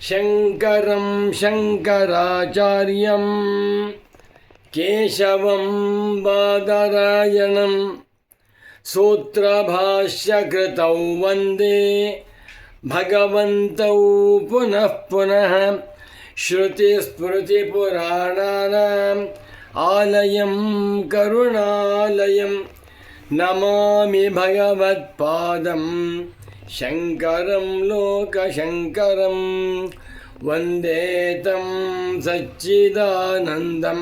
शङ्करं शङ्कराचार्यं केशवं बादरायणं सूत्रभाष्यकृतौ वन्दे भगवन्तौ पुनः पुनः श्रुतिस्मृतिपुराणानाम् आलयं करुणालयं नमामि भगवत्पादं शङ्करं लोकशङ्करं वन्दे तं सच्चिदानन्दं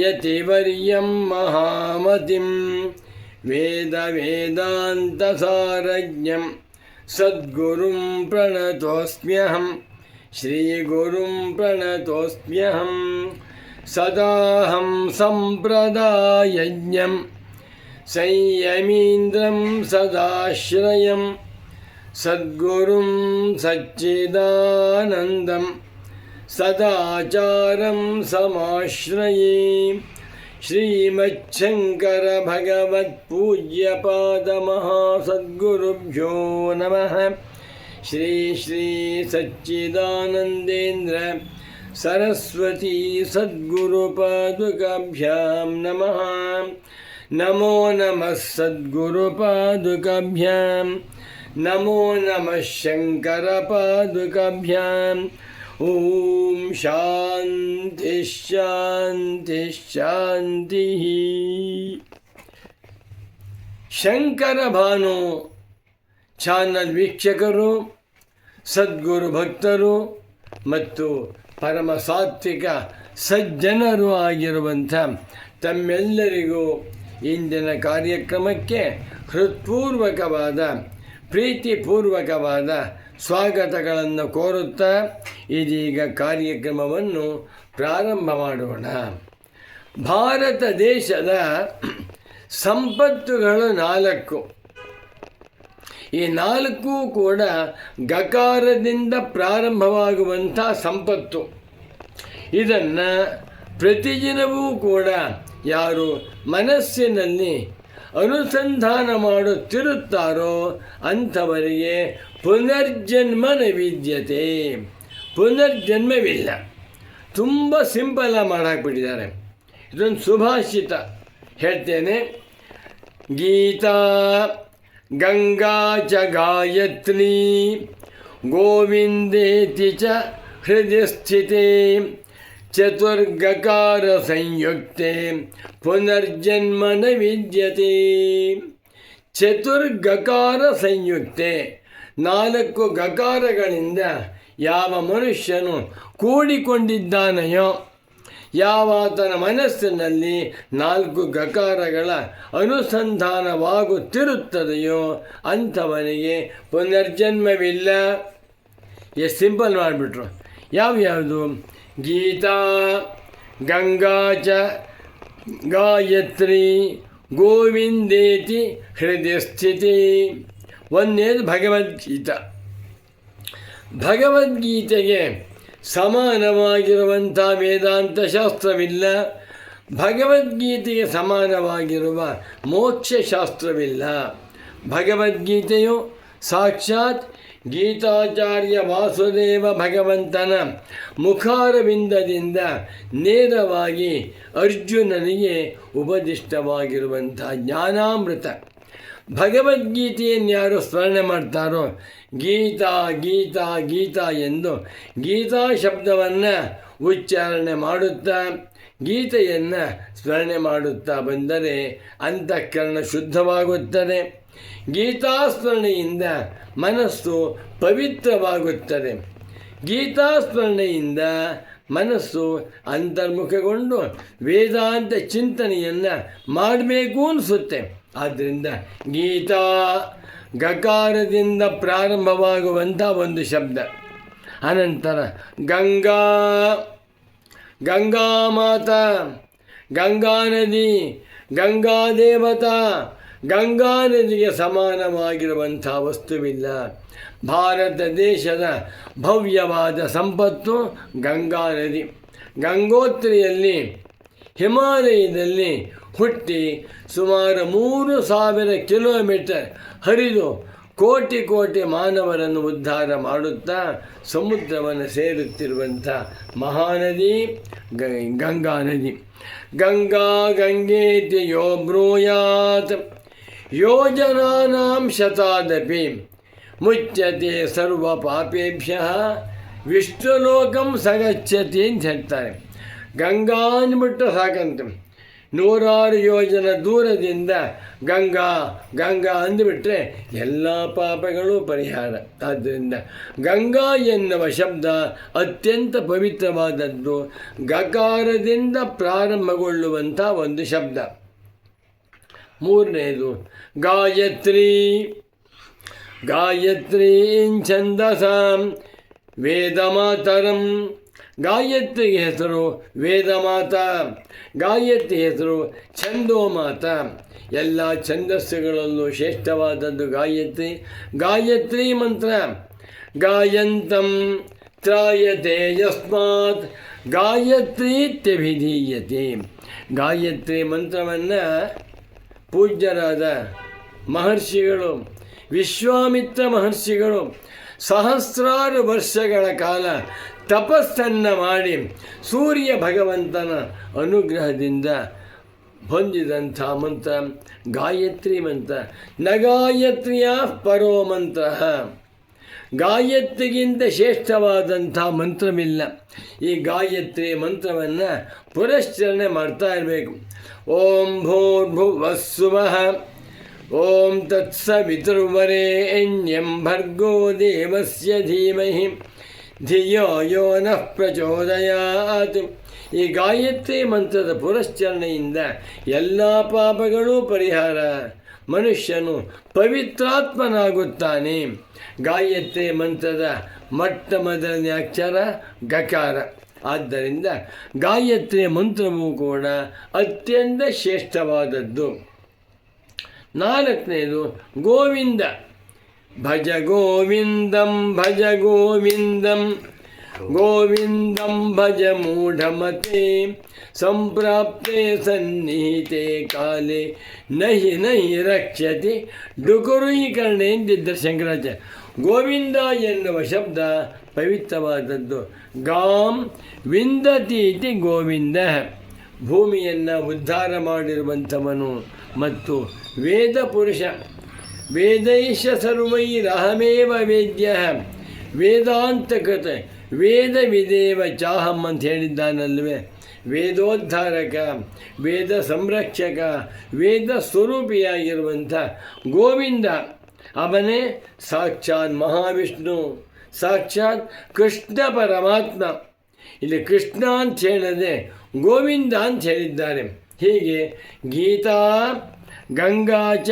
यतिवर्यं महामतिं वेदवेदान्तसारज्ञं सद्गुरुं प्रणतोऽस्म्यहं श्रीगुरुं प्रणतोऽस्म्यहं सदाहं सम्प्रदायज्ञं संयमीन्द्रं सदाश्रयं सद्गुरुं सच्चिदानन्दं सदाचारं समाश्रये श्रीमच्छङ्करभगवत्पूज्यपादमहासद्गुरुभ्यो नमः। श्री श्री सच्चिदानन्देन्द्र सरस्वती सद्गुरुपादुकाभ्यां नमः। नमो नमः सद्गुरुपादुकाभ्यां। नमो नमः शङ्करपादुकाभ्याम् ॐ शान्तिः शान्तिः शान्तिः ಶಂಕರ ಭಾನು ಚಾನಲ್ ವೀಕ್ಷಕರು ಸದ್ಗುರು ಭಕ್ತರು ಮತ್ತು ಪರಮ ಸಾತ್ವಿಕ ಸಜ್ಜನರು ಆಗಿರುವಂಥ ತಮ್ಮೆಲ್ಲರಿಗೂ ಇಂದಿನ ಕಾರ್ಯಕ್ರಮಕ್ಕೆ ಹೃತ್ಪೂರ್ವಕವಾದ ಪ್ರೀತಿಪೂರ್ವಕವಾದ ಸ್ವಾಗತಗಳನ್ನು ಕೋರುತ್ತಾ ಇದೀಗ ಕಾರ್ಯಕ್ರಮವನ್ನು ಪ್ರಾರಂಭ ಮಾಡೋಣ. ಭಾರತ ದೇಶದ ಸಂಪತ್ತುಗಳು ನಾಲ್ಕು. ಈ ನಾಲ್ಕು ಕೂಡ ಗಕಾರದಿಂದ ಪ್ರಾರಂಭವಾಗುವಂಥ ಸಂಪತ್ತು. ಇದನ್ನು ಪ್ರತಿದಿನವೂ ಕೂಡ ಯಾರು ಮನಸ್ಸಿನಲ್ಲಿ ಅನುಸಂಧಾನ ಮಾಡುತ್ತಿರುತ್ತಾರೋ ಅಂಥವರಿಗೆ ಪುನರ್ಜನ್ಮನ ವಿದ್ಯತೆ. ಪುನರ್ಜನ್ಮವಿಲ್ಲ. ತುಂಬ ಸಿಂಪಲ್ ಮಾಡಾಕ್ಬಿಟ್ಟಿದ್ದಾರೆ. ಇದೊಂದು ಸುಭಾಷಿತ ಹೇಳ್ತೇನೆ. ಗೀತಾ ಗಂಗಾ ಚ ಗಾಯತ್ರಿ ಗೋವಿಂದೇತಿ ಚ ಹೃದಯ ಸ್ಥಿತೆ ಚತುರ್ಗಕಾರ ಸಂಯುಕ್ತೆ ಪುನರ್ಜನ್ಮನ ವಿದ್ಯತೆ ಚತುರ್ಗಕಾರ ಸಂಯುಕ್ತೆ ನಾಲ್ಕು ಗಕಾರಗಳಿಂದ ಯಾವ ಮನುಷ್ಯನು ಕೂಡಿಕೊಂಡಿದ್ದಾನೆಯೋ, ಯಾವಾತನ ಮನಸ್ಸಿನಲ್ಲಿ ನಾಲ್ಕು ಗಕಾರಗಳ ಅನುಸಂಧಾನವಾಗುತ್ತಿರುತ್ತದೆಯೋ, ಅಂಥವನಿಗೆ ಪುನರ್ಜನ್ಮವಿಲ್ಲ. ಎಷ್ಟು ಸಿಂಪಲ್ ಮಾಡಿಬಿಟ್ರು. ಯಾವ್ಯಾವುದು? ಗೀತಾ, ಗಂಗಾ ಚ, ಗಾಯತ್ರಿ, ಗೋವಿಂದೇತಿ, ಹೃದಯ ಸ್ಥಿತಿ. ಒಂದೇದು ಭಗವದ್ಗೀತಾ. ಭಗವದ್ಗೀತೆಗೆ ಸಮಾನವಾಗಿರುವಂಥ ವೇದಾಂತ ಶಾಸ್ತ್ರವಿಲ್ಲ. ಭಗವದ್ಗೀತೆಗೆ ಸಮಾನವಾಗಿರುವ ಮೋಕ್ಷಶಾಸ್ತ್ರವಿಲ್ಲ. ಭಗವದ್ಗೀತೆಯು ಸಾಕ್ಷಾತ್ ಗೀತಾಚಾರ್ಯ ವಾಸುದೇವ ಭಗವಂತನ ಮುಖಾರವಿಂದದಿಂದ ನೇರವಾಗಿ ಅರ್ಜುನನಿಗೆ ಉಪದಿಷ್ಟವಾಗಿರುವಂಥ ಜ್ಞಾನಾಮೃತ. ಭಗವದ್ಗೀತೆಯನ್ನು ಯಾರು ಸ್ಮರಣೆ ಮಾಡ್ತಾರೋ ಗೀತಾ ಗೀತಾ ಗೀತಾ ಎಂದು ಗೀತಾ ಶಬ್ದವನ್ನು ಉಚ್ಚಾರಣೆ ಮಾಡುತ್ತಾ, ಗೀತೆಯನ್ನು ಸ್ಮರಣೆ ಮಾಡುತ್ತಾ ಬಂದರೆ ಅಂತಃಕರಣ ಶುದ್ಧವಾಗುತ್ತದೆ. ಗೀತಾ ಸ್ಮರಣೆಯಿಂದ ಮನಸ್ಸು ಪವಿತ್ರವಾಗುತ್ತದೆ. ಗೀತಾಸ್ಮರಣೆಯಿಂದ ಮನಸ್ಸು ಅಂತರ್ಮುಖಗೊಂಡು ವೇದಾಂತ ಚಿಂತನೆಯನ್ನು ಮಾಡಬೇಕು ಅನಿಸುತ್ತೆ. ಆದ್ದರಿಂದ ಗೀತಾ ಗಕಾರದಿಂದ ಪ್ರಾರಂಭವಾಗುವಂಥ ಒಂದು ಶಬ್ದ. ಅನಂತರ ಗಂಗಾ ಗಂಗಾ ಮಾತಾ, ಗಂಗಾ ನದಿ, ಗಂಗಾ ದೇವತಾ ಗಂಗಾ ನದಿಗೆ ಸಮಾನವಾಗಿರುವಂಥ ವಸ್ತುವಿಲ್ಲ. ಭಾರತ ದೇಶದ ಭವ್ಯವಾದ ಸಂಪತ್ತು ಗಂಗಾ ನದಿ ಗಂಗೋತ್ರಿಯಲ್ಲಿ ಹಿಮಾಲಯದಲ್ಲಿ ಹುಟ್ಟಿ ಸುಮಾರು ಮೂರು ಸಾವಿರ ಕಿಲೋಮೀಟರ್ ಹರಿದು ಕೋಟಿ ಕೋಟಿ ಮಾನವರನ್ನು ಉದ್ಧಾರ ಮಾಡುತ್ತಾ ಸಮುದ್ರವನ್ನು ಸೇರುತ್ತಿರುವಂಥ ಮಹಾನದಿ ಗಂಗಾ ನದಿ ಗಂಗಾ ಗಂಗೇತಿ ಯೋ ಬ್ರೂಯಾತ್. ಯೋಜನಾನಾಂ ಶತಾದಪಿ ಮುಚ್ಚತೆ ಸರ್ವ ಪಾಪೇಭ್ಯ ವಿಷ್ಣುಲೋಕಂ ಸಗಚ್ಚತಿ ಅಂತ ಹೇಳ್ತಾರೆ। ಗಂಗಾ ಅಂದ್ಬಿಟ್ಟು ಸಾಕಂತ ನೂರಾರು ಯೋಜನ ದೂರದಿಂದ ಗಂಗಾ ಗಂಗಾ ಅಂದುಬಿಟ್ರೆ ಎಲ್ಲ ಪಾಪಗಳು ಪರಿಹಾರ. ಆದ್ದರಿಂದ ಗಂಗಾ ಎನ್ನುವ ಶಬ್ದ ಅತ್ಯಂತ ಪವಿತ್ರವಾದದ್ದು ಗಕಾರದಿಂದ ಪ್ರಾರಂಭಗೊಳ್ಳುವಂಥ ಒಂದು ಶಬ್ದ. ಮೂರನೇದು, ಗಾಯತ್ರಿ. ಗಾಯತ್ರೀಂ ವೇದ ವೇದಮಾತರಂ. ಗಾಯತ್ರಿಗೆ ಹೆಸರು ವೇದಮಾತ. ಗಾಯತ್ರಿ ಹೆಸರು ಛಂದೋ ಮಾತ ಎಲ್ಲ ಛಂದಸ್ಸುಗಳಲ್ಲೂ ಶ್ರೇಷ್ಠವಾದದ್ದು ಗಾಯತ್ರಿ. ಗಾಯತ್ರಿ ಮಂತ್ರ. ಗಾಯಂತಂ ತ್ರಾಯತೆ ಯಸ್ಮಾತ್. ಗಾಯತ್ರೀತ್ಯಭಿಧೀಯತೆ. ಗಾಯತ್ರಿ ಮಂತ್ರವನ್ನು ಪೂಜ್ಯರಾದ ಮಹರ್ಷಿಗಳು, ವಿಶ್ವಾಮಿತ್ರ ಮಹರ್ಷಿಗಳು ಸಹಸ್ರಾರು ವರ್ಷಗಳ ಕಾಲ ತಪಸ್ಸನ್ನು ಮಾಡಿ ಸೂರ್ಯ ಭಗವಂತನ ಅನುಗ್ರಹದಿಂದ ಹೊಂದಿದಂಥ ಮಂತ್ರ, ಗಾಯತ್ರಿ ಮಂತ್ರ, ನಗಾಯತ್ರಿಯ ಪರೋ ಮಂತ್ರ. ಗಾಯತ್ರಿಗಿಂತ ಶ್ರೇಷ್ಠವಾದಂಥ ಮಂತ್ರವಿಲ್ಲ. ಈ ಗಾಯತ್ರಿ ಮಂತ್ರವನ್ನು ಪುರಶ್ಚರಣೆ ಮಾಡ್ತಾ ಇರಬೇಕು. ಓಂ ಭೂರ್ಭುವಸ್ಸುವಃ ಓಂ ತತ್ಸವಿತುರ್ವರೆಣ್ಯಂ ಭರ್ಗೋ ದೇವಸ್ಯ ಧೀಮಹಿ ಧಿಯೋ ಯೋ ನಃ ಪ್ರಚೋದಯಾತ್ ಈ ಗಾಯತ್ರಿ ಮಂತ್ರದ ಪುರಶ್ಚರಣೆಯಿಂದ ಎಲ್ಲ ಪಾಪಗಳೂ ಪರಿಹಾರ. ಮನುಷ್ಯನು ಪವಿತ್ರಾತ್ಮನಾಗುತ್ತಾನೆ. ಗಾಯತ್ರಿ ಮಂತ್ರದ ಮೊಟ್ಟ ಮೊದಲನೇ ಅಕ್ಷರ ಗಕಾರ. ಆದ್ದರಿಂದ ಗಾಯತ್ರಿಯ ಮಂತ್ರವೂ ಕೂಡ ಅತ್ಯಂತ ಶ್ರೇಷ್ಠವಾದದ್ದು. ನಾಲ್ಕನೇದು, ಗೋವಿಂದ. ಭಜ ಗೋವಿಂದಂ ಭಜ ಗೋವಿಂದಂ. ಗೋವಿಂದಂ ಭಜ ಮೂಢಮತೆ, ಸಂಪ್ರಾಪ್ತೆ ಸನ್ನಿಹಿತೆ ಕಾಲೇ. ನಹಿ ನಹಿ ರಕ್ಷತಿ ಡುಕುರುಯಿಕರಣೆ ಎಂದಿದ್ದರು ಶಂಕರಾಚಾರ್ಯ. ಗೋವಿಂದ ಎನ್ನುವ ಶಬ್ದ ಪವಿತ್ರವಾದದ್ದು. ಗಾಂ ವಿಂದತಿ ಇತಿ ಗೋವಿಂದ. ಭೂಮಿಯನ್ನು ಉದ್ಧಾರ ಮಾಡಿರುವಂಥವನು ಮತ್ತು ವೇದ ಪುರುಷ. ವೇದೈಶ ಸರ್ವೈರಹಮೇವ ವೇದ್ಯ. ವೇದಾಂತಕತೆ ವೇದ ವಿದೇವ ಚಾಹಂ ಅಂತ ಹೇಳಿದ್ದಾನಲ್ವೇ. ವೇದೋದ್ಧಾರಕ, ವೇದ ಸಂರಕ್ಷಕ, ವೇದ ಸ್ವರೂಪಿಯಾಗಿರುವಂಥ ಗೋವಿಂದ. ಅವನೇ ಸಾಕ್ಷಾತ್ ಮಹಾವಿಷ್ಣು, ಸಾಕ್ಷಾತ್ ಕೃಷ್ಣ ಪರಮಾತ್ಮ. ಇಲ್ಲಿ ಕೃಷ್ಣ ಅಂತ ಹೇಳದೆ ಗೋವಿಂದ ಅಂತ ಹೇಳಿದ್ದಾರೆ. ಹೀಗೆ ಗೀತಾ ಗಂಗಾಚ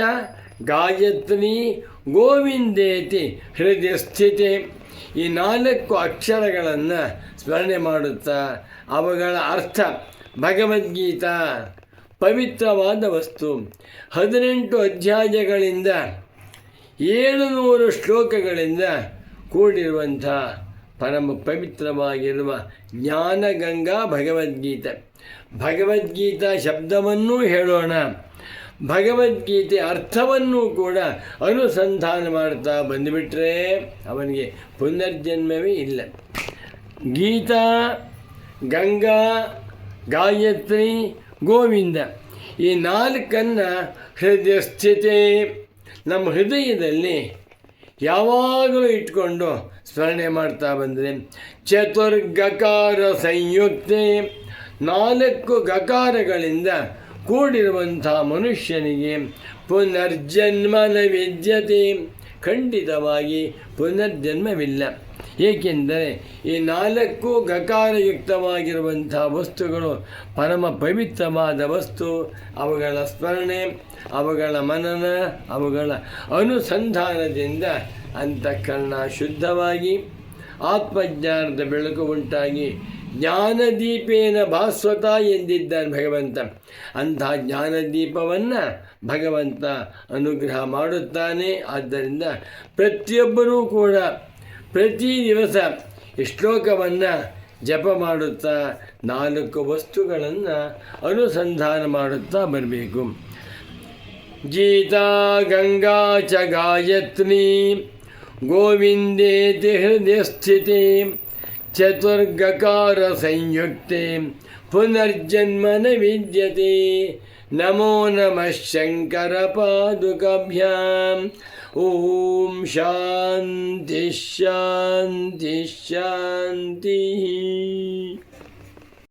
ಗಾಯತ್ರಿ, ಗೋವಿಂದೇತಿ ಹೃದಯ ಸ್ಥಿತಿ ಈ ನಾಲ್ಕು ಅಕ್ಷರಗಳನ್ನು ಸ್ಮರಣೆ ಮಾಡುತ್ತಾ ಅವುಗಳ ಅರ್ಥ ಭಗವದ್ಗೀತಾ, ಪವಿತ್ರವಾದ ವಸ್ತು. ಹದಿನೆಂಟು ಅಧ್ಯಾಯಗಳಿಂದ ಏಳುನೂರು ಶ್ಲೋಕಗಳಿಂದ ಕೂಡಿರುವಂಥ ಪರಮ ಪವಿತ್ರವಾಗಿರುವ ಜ್ಞಾನಗಂಗಾ ಭಗವದ್ಗೀತೆ. ಭಗವದ್ಗೀತಾ ಶಬ್ದವನ್ನೂ ಹೇಳೋಣ. ಭಗವದ್ಗೀತೆ ಅರ್ಥವನ್ನು ಕೂಡ ಅನುಸಂಧಾನ ಮಾಡ್ತಾ ಬಂದುಬಿಟ್ರೆ ಅವನಿಗೆ ಪುನರ್ಜನ್ಮವೇ ಇಲ್ಲ. ಗೀತಾ, ಗಂಗಾ, ಗಾಯತ್ರಿ, ಗೋವಿಂದ ಈ ನಾಲ್ಕನ್ನು ಹೃದಯ ಸ್ಥಿತಿ ನಮ್ಮ ಹೃದಯದಲ್ಲಿ ಯಾವಾಗಲೂ ಇಟ್ಕೊಂಡು ಸ್ಮರಣೆ ಮಾಡ್ತಾ ಬಂದರೆ ಚತುರ್ಗಕಾರ ಸಂಯುಕ್ತೆ. ನಾಲ್ಕು ಗಕಾರಗಳಿಂದ ಕೂಡಿರುವಂಥ ಮನುಷ್ಯನಿಗೆ ಪುನರ್ಜನ್ಮನ ವಿದ್ಯತೆ ಖಂಡಿತವಾಗಿ ಪುನರ್ಜನ್ಮವಿಲ್ಲ. ಏಕೆಂದರೆ ಈ ನಾಲ್ಕು ಗಕಾರಯುಕ್ತವಾಗಿರುವಂಥ ವಸ್ತುಗಳು ಪರಮ ಪವಿತ್ರವಾದ ವಸ್ತು, ಅವುಗಳ ಸ್ಮರಣೆ, ಅವುಗಳ ಮನನ, ಅವುಗಳ ಅನುಸಂಧಾನದಿಂದ ಅಂತಃಕರಣ ಶುದ್ಧವಾಗಿ, ಆತ್ಮಜ್ಞಾನದ ಬೆಳಕು ಉಂಟಾಗಿ, ಜ್ಞಾನದೀಪೇನ ಭಾಸ್ವತ ಎಂದಿದ್ದಾನೆ ಭಗವಂತ. ಅಂಥ ಜ್ಞಾನದೀಪವನ್ನು ಭಗವಂತ ಅನುಗ್ರಹ ಮಾಡುತ್ತಾನೆ. ಆದ್ದರಿಂದ ಪ್ರತಿಯೊಬ್ಬರೂ ಕೂಡ ಪ್ರತಿ ದಿವಸ ಶ್ಲೋಕವನ್ನು ಜಪ ಮಾಡುತ್ತಾ ನಾಲ್ಕು ವಸ್ತುಗಳನ್ನು ಅನುಸಂಧಾನ ಮಾಡುತ್ತಾ ಬರಬೇಕು ಗೀತಾ ಗಂಗಾ ಚ ಗಾಯತ್ರಿ ಗೋವಿಂದೇತಿ ಹೃದಯ ಸ್ಥಿತಿ ಚತುರ್ಗಕಾರ ಸಂಯುಕ್ತಿ ಪುನರ್ಜನ್ಮನ ವಿದ್ಯತೆ ನಮೋ ನಮಃ ಶಂಕರ ಪಾದುಕಾಭ್ಯಾಂ ஓம் சாந்தி ஷாந்தி ஷாந்தி